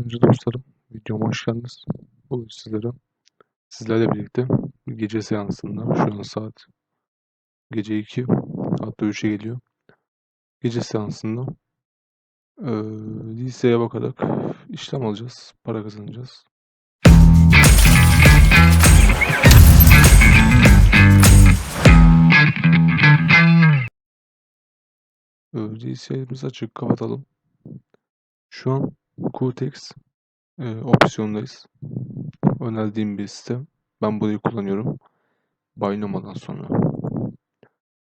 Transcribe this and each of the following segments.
Yatırımcı dostlarım, videoma hoş geldiniz. Bugün sizlere, sizlerle birlikte bir gece seansında, şu an saat gece 2, hatta 3'e geliyor. Gece seansında eee liseye bakarak işlem alacağız, para kazanacağız. DC'mizi açık kapatalım. Şu an Qtex eee, opsiyondayız. Önerdiğim bir site. Ben burayı kullanıyorum. Binoma'dan sonra.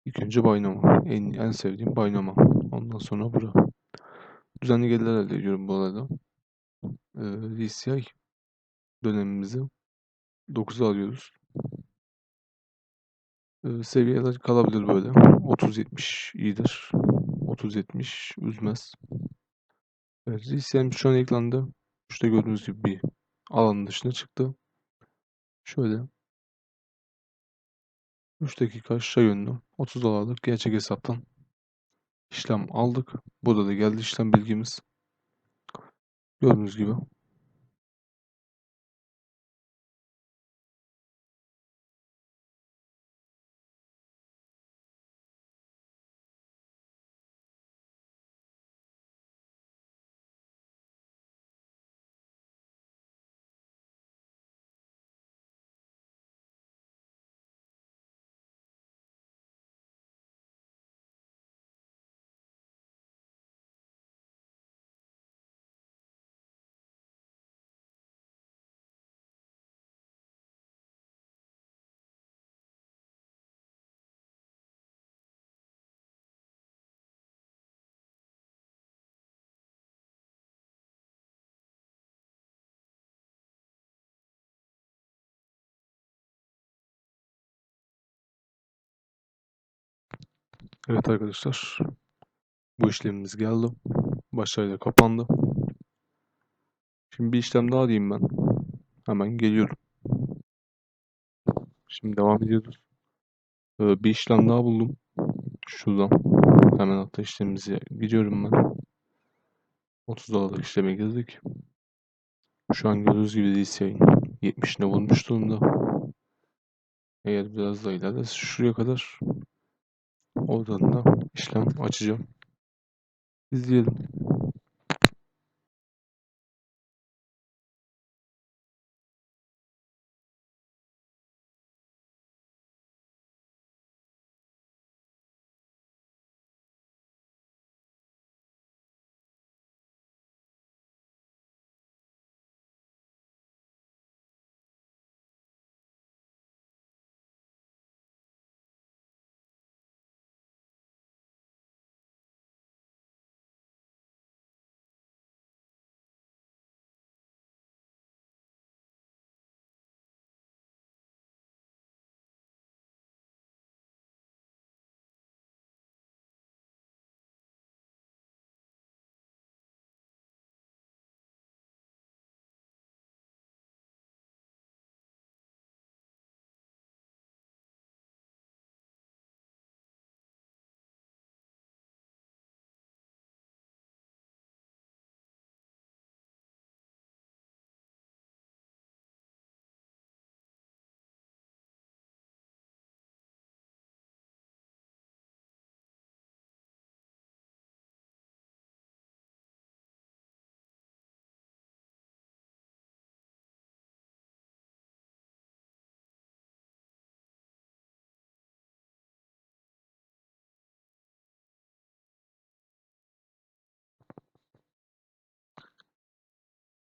İlk önce Binoma. En, en sevdiğim Binoma. Ondan sonra bura. Düzenli gelirler elde ediyorum bu arada. Ee, DCI dönemimizi 9'a alıyoruz. Ee, seviyeler kalabilir böyle. 30-70 iyidir. 30-70 üzmez. Evet, şu an ekranda. İşte gördüğünüz gibi bir alanın dışına çıktı. Şöyle 3 dakika aşağı yönlü 30 dolarlık gerçek hesaptan işlem aldık. Burada da geldi işlem bilgimiz. Gördüğünüz gibi. Evet arkadaşlar. Bu işlemimiz geldi. Başarıyla kapandı. Şimdi bir işlem daha diyeyim ben. Hemen geliyorum. Şimdi devam ediyoruz. Ee, bir işlem daha buldum. Şuradan. Hemen hatta işlemimize gidiyorum ben. 30 dolarlık işleme girdik. Şu an gördüğünüz gibi DCI'nin 70'ine vurmuş durumda. Eğer biraz daha ilerlerse şuraya kadar oradan da işlem açacağım. İzleyelim.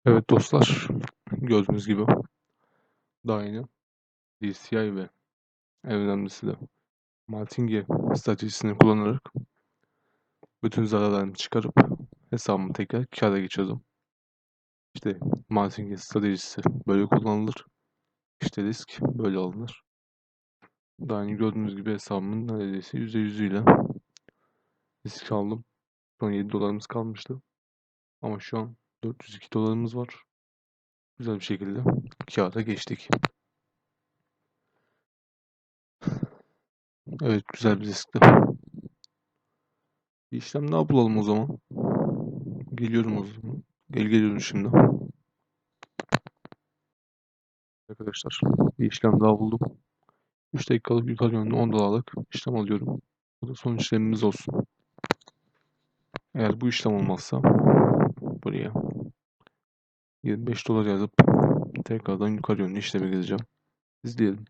Evet dostlar. Gördüğünüz gibi. Daha yeni. DCI ve en önemlisi de Martingale stratejisini kullanarak bütün zararlarımı çıkarıp hesabımı tekrar kâra geçirdim. İşte Martingale stratejisi böyle kullanılır. İşte risk böyle alınır. Daha önce gördüğünüz gibi hesabımın neredeyse %100'üyle risk aldım. Son 7 dolarımız kalmıştı. Ama şu an 402 dolarımız var. Güzel bir şekilde kâra geçtik. Evet güzel bir riskti. Bir işlem daha bulalım o zaman. Geliyorum o zaman. Gel geliyorum şimdi. Arkadaşlar bir işlem daha buldum. 3 dakikalık yukarı yönlü 10 dolarlık işlem alıyorum. Bu da son işlemimiz olsun. Eğer bu işlem olmazsa buraya 25 dolar yazıp tekrardan yukarı yönlü işleme gideceğim. İzleyelim.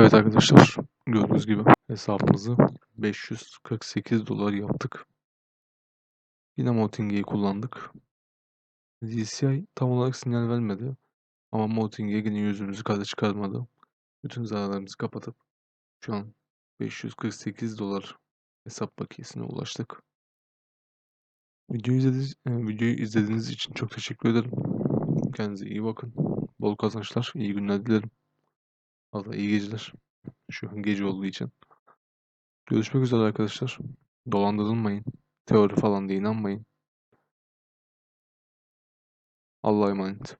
Evet arkadaşlar gördüğünüz gibi hesabımızı 548 dolar yaptık. Yine Motinge'yi kullandık. DCI tam olarak sinyal vermedi. Ama Motinge yine yüzümüzü kara çıkarmadı. Bütün zararlarımızı kapatıp şu an 548 dolar hesap bakiyesine ulaştık. Videoyu izlediğiniz, e, videoyu izlediğiniz için çok teşekkür ederim. Kendinize iyi bakın. Bol kazançlar, iyi günler dilerim. Valla iyi geceler. Şu gece olduğu için. Görüşmek üzere arkadaşlar. Dolandırılmayın. Teori falan da inanmayın. Allah'a emanet.